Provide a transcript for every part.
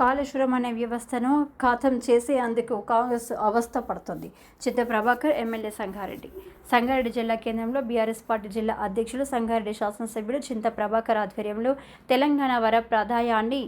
కాళేశ్వరం అనే వ్యవస్థను ఖాతం చేసేందుకు కాంగ్రెస్ అవస్థ పడుతుంది. చిత్త ప్రభాకర్ ఎమ్మెల్యే సంగారెడ్డి. సంగారెడ్డి జిల్లా కేంద్రంలో బీఆర్ఎస్ పార్టీ జిల్లా అధ్యక్షులు సంగారెడ్డి శాసనసభ్యులు చింత ప్రభాకర్ ఆధ్వర్యంలో తెలంగాణ వర ప్రాధాయాన్ని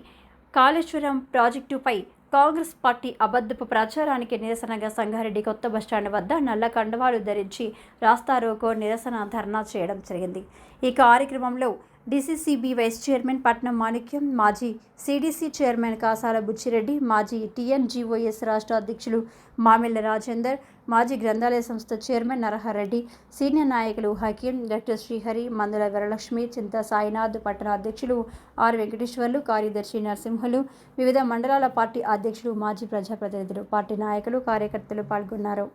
కాళేశ్వరం ప్రాజెక్టుపై కాంగ్రెస్ పార్టీ అబద్ధపు ప్రచారానికి నిరసనగా సంగారెడ్డి కొత్త బస్టాండ్ వద్ద నల్ల కండవాలు ధరించి రాస్తారోకో నిరసన ధర్నా చేయడం జరిగింది. ఈ కార్యక్రమంలో డిసిసిబి వైస్ చైర్మన్ పట్నం మాణిక్యం మాజీ సిడిసి చైర్మన్ కాసాల బుచ్చిరెడ్డి మాజీ టీఎన్జీఓఎస్ రాష్ట్ర అధ్యక్షులు మామిళ్ళ రాజేందర్ మాజీ గ్రంథాలయ సంస్థ చైర్మన్ నరహరెడ్డి సీనియర్ నాయకులు హకీం డాక్టర్ శ్రీహరి మందుల వరలక్ష్మి చింత సాయినాథ్ పట్టణ అధ్యక్షులు ఆర్ వెంకటేశ్వర్లు కార్యదర్శి నరసింహులు వివిధ మండలాల పార్టీ అధ్యక్షులు మాజీ ప్రజాప్రతినిధులు పార్టీ నాయకులు కార్యకర్తలు పాల్గొన్నారు.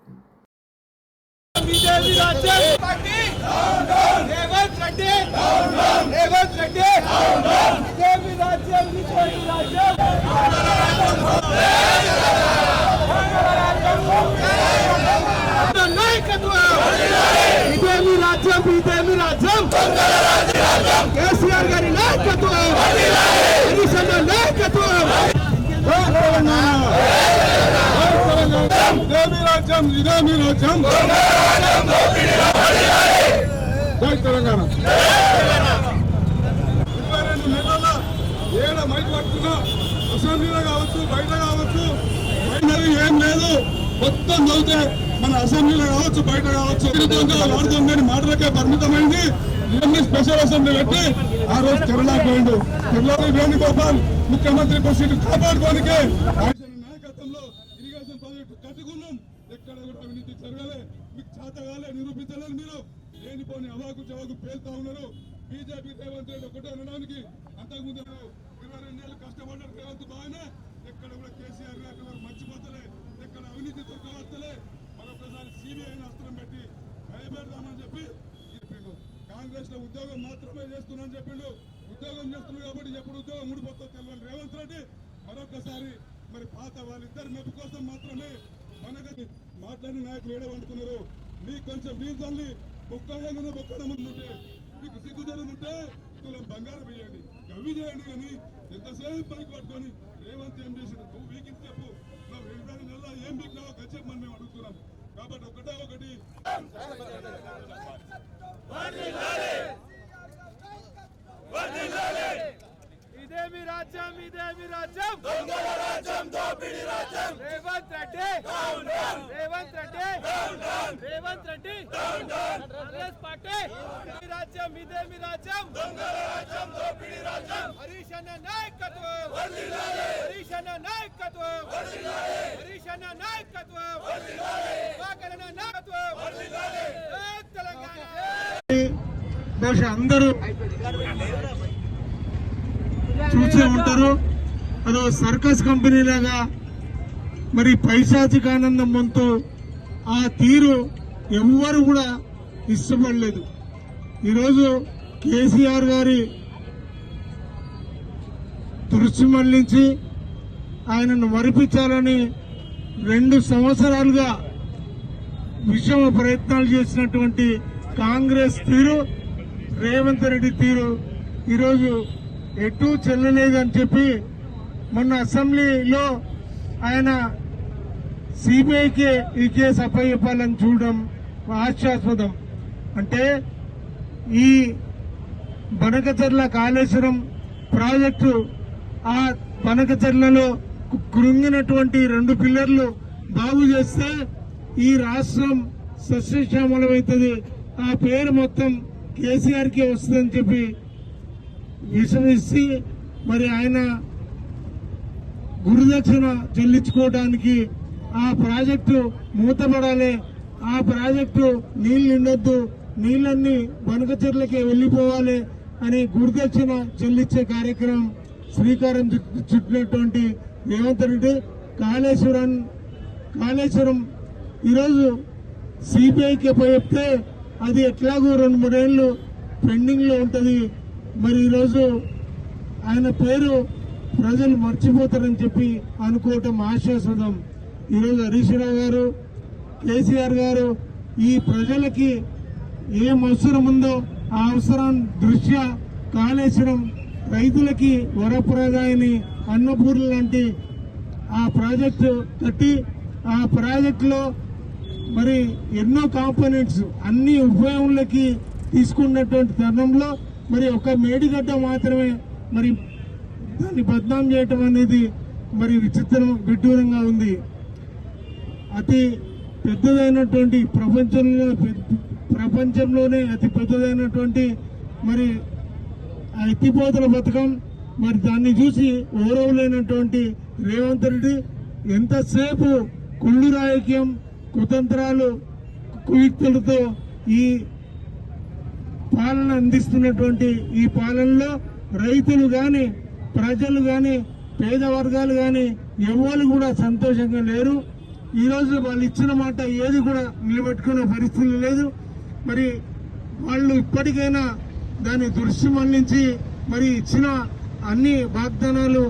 నాయకత్వం బీజేపీ రాజ్యం బీజేపీ రాజ్యం కేసీఆర్ గారి నాయకత్వం హరీష్ అన్న నాయకత్వం జై తెలంగాణ ఇదే మీ రాజ్యం రాజ్యం జై తెలంగాణ. ఇరవై రెండు నెలల ఏడ మైక్ పట్టుకున్నా అసెంబ్లీలో కావచ్చు బయట కావచ్చు బయట ఏం లేదు. మొత్తం చదివితే మన అసెంబ్లీలో కావచ్చు బయట కావచ్చు. కానీ మాటలకే పరిమితమైంది. ఇవన్నీ స్పెషల్ అసెంబ్లీ పెట్టి ఆ రోజు కేరళ పోయిండు. కేరళలో వేణుగోపాల్ ముఖ్యమంత్రి పరిస్థితి కాపాడుకోనికే నాయకత్వంలో ఇరిగేషన్ ప్రాజెక్టు కట్టుకున్నాం. ఎక్కడ కూడా అవినీతి జరగాలి మీకు చేతగాలే నిరూపించలేదు మీరు. లేనిపోని అవాకు చవాకు పేలుతా ఉన్నారు. బీజేపీ రేవంత్ రెడ్డి ఒకటే అనడానికి అంతకుముందు ఇరవై రెండు ఏళ్ళు కష్టపడ్డారు రేవంత్ బాగానే. ఎక్కడ కూడా కేసీఆర్ గారు మర్చిపోతలే ఎక్కడ అవినీతి దొరకవస్తలే మరొకసారి సిబిఐ అస్త్రం పెట్టి భయపెడదామని చెప్పి చెప్పిండు. కాంగ్రెస్లో ఉద్యోగం మాత్రమే చేస్తున్నాను చెప్పిండు. ఉద్యోగం చేస్తున్నాడు కాబట్టి ఎప్పుడు ఉద్యోగం ఊడిపోతుందో తెలియని రేవంత్ రెడ్డి. మరొకసారి మరి పాత వాళ్ళిద్దరు మెప్పు కోసం మాత్రమే మనకి మాట్లాడిన నాయకులు ఏడవంటున్నారు మీకు కొంచెం మీరు తల్లి బొక్కడంగానే బొక్కడం ఉంటే? మీకు సిగ్గుదనం ఉంటే తులం బంగారం వేయండి. గవి చేయండి కానీ ఎంతసేపు పైకి పట్టుకొని రేవంత్ ఏం చేసిన నువ్వు వీకింది చెప్పు. నువ్వు రెండు నెల ఏం వీకినావో గచ్చెప్పని మేము అడుగుతున్నాం. కాబట్టి ఒకటే ఒకటి. ఇదేమి రాజ్యం ఇదేమి రాజ్యం దొంగల రాజ్యం రాజ్యం? రేవంత్ రెడ్డి! రేవంత్ రెడ్డి! రేవంత్ రెడ్డి! కాంగ్రెస్ పార్టీ! రాజ్యం ఇదేమి రాజ్యం? హరీష్ అన్న నాయకత్వం! హరీష్ అన్న నాయకత్వం! హరీష్ అన్న నాయకత్వం! నాయకత్వం! తెలంగాణ! బహుశా అందరూ చూసే ఉంటారు. అదో సర్కస్ కంపెనీ లాగా మరి పైశాచిక ఆనందం ఆ తీరు ఎవ్వరు కూడా ఇష్టపడలేదు. ఈరోజు కేసీఆర్ గారి దృష్టి మళ్ళించి ఆయనను మరిపించాలని రెండు సంవత్సరాలుగా విషమ ప్రయత్నాలు చేసినటువంటి కాంగ్రెస్ తీరు రేవంత్ రెడ్డి తీరు ఈరోజు ఎటు చెల్లలేదని చెప్పి మొన్న అసెంబ్లీలో ఆయన సిబిఐకి ఈ కేసు అప్పయ్యపాలని చూడడం హాస్యాస్పదం అంటే ఈ బనకచర్ల కాళేశ్వరం ప్రాజెక్టు ఆ బనకచర్లలో కు- కృంగినటువంటి రెండు పిల్లర్లు బాగు చేస్తే ఈ రాష్ట్రం సస్యశ్యామలమవుతుంది ఆ పేరు మొత్తం కేసీఆర్కే వస్తుందని చెప్పి విషమిస్తే మరి ఆయన గురుదక్షిణ చెల్లించుకోవడానికి ఆ ప్రాజెక్టు మూతపడాలి. ఆ ప్రాజెక్టు నీళ్ళు నిండొద్దు. నీళ్ళన్నీ బనకచెర్లకే వెళ్ళిపోవాలి అని గురుదక్షిణ చెల్లించే కార్యక్రమం శ్రీకారం చుట్టినటువంటి రేవంత్ రెడ్డి కాళేశ్వరం కాళేశ్వరం. ఈరోజు సిబిఐకి చెప్తే అది ఎట్లాగో రెండు మూడేళ్ళు పెండింగ్లో ఉంటుంది. మరి ఈరోజు ఆయన పేరు ప్రజలు మర్చిపోతారని చెప్పి అనుకోవటం ఆశాస్పదం. ఈరోజు హరీష్ రావు గారు కేసీఆర్ గారు ఈ ప్రజలకి ఏం అవసరం ఉందో ఆ అవసరం దృష్ట్యా కాళేశ్వరం రైతులకి వరప్రదాయని అన్నపూర్ణ లాంటి ఆ ప్రాజెక్టు కట్టి ఆ ప్రాజెక్టులో మరి ఎన్నో కాంపోనెంట్స్ అన్ని ఉపయోగంలోకి తీసుకున్నటువంటి తరుణంలో మరి ఒక మేడిగడ్డ మాత్రమే మరి దాన్ని బద్నాం చేయటం అనేది మరి విచిత్రం విడ్డూరంగా ఉంది. అతి పెద్దదైనటువంటి ప్రపంచంలో ప్రపంచంలోనే అతి పెద్దదైనటువంటి మరి ఆ ఎత్తిపోతల పథకం మరి దాన్ని చూసి ఓరవలేనటువంటి రేవంత్ రెడ్డి ఎంతసేపు కుళ్ళు రాజకీయం కుతంత్రాలు కుయుక్తులతో ఈ పాలన అందిస్తున్నటువంటి ఈ పాలనలో రైతులు కానీ ప్రజలు కానీ పేద వర్గాలు కానీ ఎవరు కూడా సంతోషంగా లేరు. ఈ వాళ్ళు ఇచ్చిన మాట ఏది కూడా నిలబెట్టుకునే పరిస్థితి లేదు. మరి వాళ్ళు ఇప్పటికైనా దాన్ని దృష్టి మళ్ళించి మరి ఇచ్చిన అన్ని వాగ్దానాలు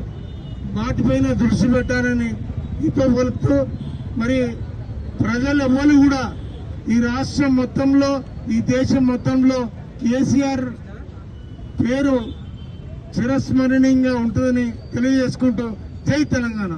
వాటిపైన దృష్టి పెట్టారని ఇతో పలుకుతూ మరి ప్రజలు ఎవరు కూడా ఈ రాష్ట్రం మొత్తంలో ఈ దేశం మొత్తంలో కేసీఆర్ పేరు చిరస్మరణీయంగా ఉంటుందని తెలియజేసుకుంటూ జై తెలంగాణ.